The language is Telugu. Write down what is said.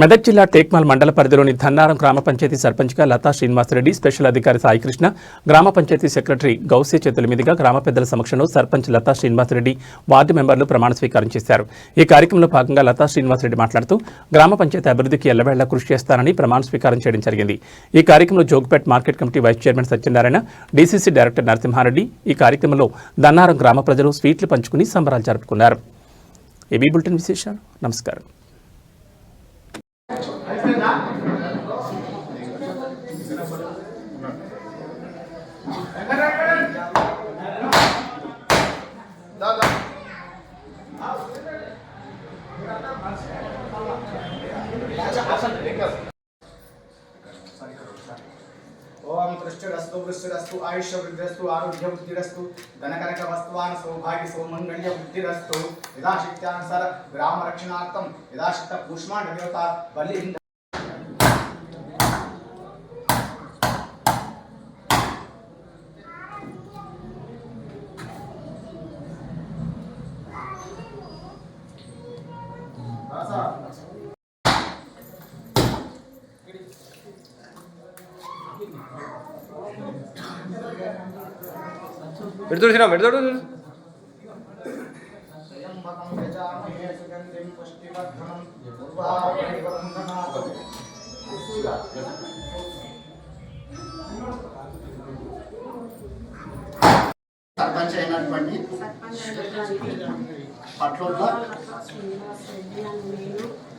మెదక్ జిల్లా టేక్మాల్ మండల పరిధిలోని ధన్నారం గ్రామ పంచాయతీ సర్పంచ్గా లతా శ్రీనివాసరెడ్డి స్పెషల్ అధికారి సాయికృష్ణ గ్రామ పంచాయతీ సెక్రటరీ గౌసే చేతుల మీదుగా గ్రామ పెద్దల సమక్షంలో సర్పంచ్ లతా శ్రీనివాసరెడ్డి వార్డు మెంబర్లు ప్రమాణ స్వీకారం చేశారు. ఈ కార్యక్రమంలో భాగంగా లతా శ్రీనివాసరెడ్డి మాట్లాడుతూ గ్రామ పంచాయతీ అభివృద్ధికి ఎల్లవేళ్ళా కృషి చేస్తానని ప్రమాణ స్వీకారం చేయడం జరిగింది. ఈ కార్యక్రమంలో జోగ్పేట్ market committee vice chairman Satyanarayana DCC director Narasimha Reddy ఈ కార్యక్రమంలో ధన్నారం గ్రామ ప్రజలు స్వీట్లు పంచుకుని సంబరాలు జరుపుకున్నారు. ఏబీ బులెటిన్ విశేషాలు. నమస్కారం. ఓం దృష్టిరస్తు వృష్టిరస్తు ఆయుష వృద్ధిరస్తు ఆరోగ్య వృద్ధిరస్తు ధనకనక వస్తువాన్ సౌభాగ్య సౌమంగళ్య వృద్ధిరస్తు యథాశక్త్యానుసార గ్రామ రక్షణార్థం యథాశక్త కూష్మాండ దేవత బలి పెడుతుడు శ్రీరామ్ పెడుతుడు త్రయంబకం యజామహే సుగంధిం పుష్టివర్ధనం పూర్వాపరివర్ధనాత్ సర్పంచ్ అయినటువంటి పట్లోళ్ళ నేను